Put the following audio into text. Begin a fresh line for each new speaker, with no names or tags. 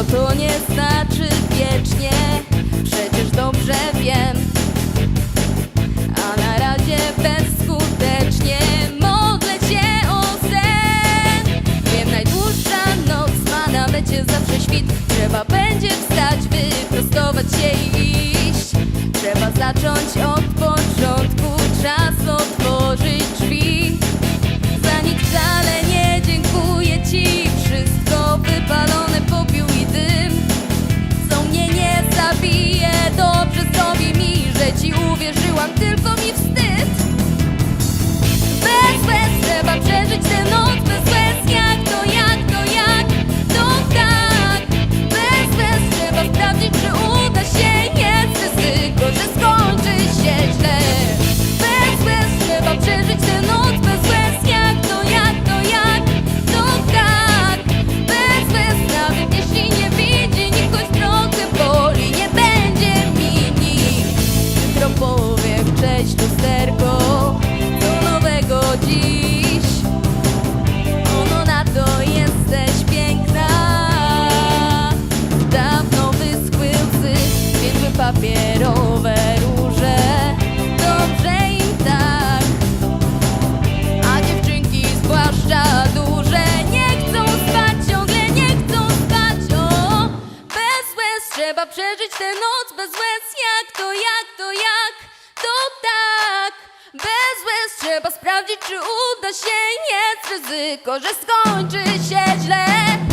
bo to nie znaczy wiecznie, przecież dobrze wiem, a na razie bezskutecznie modlę cię o sen. Wiem, najdłuższa noc ma na mecie zawsze świt, trzeba będzie wstać, wyprostować się i iść, trzeba zacząć od przeżyłam trzeba przeżyć tę noc bez łez Jak to, jak to, jak to tak. Bez łez trzeba sprawdzić, czy uda się Jest ryzyko, że skończy się źle.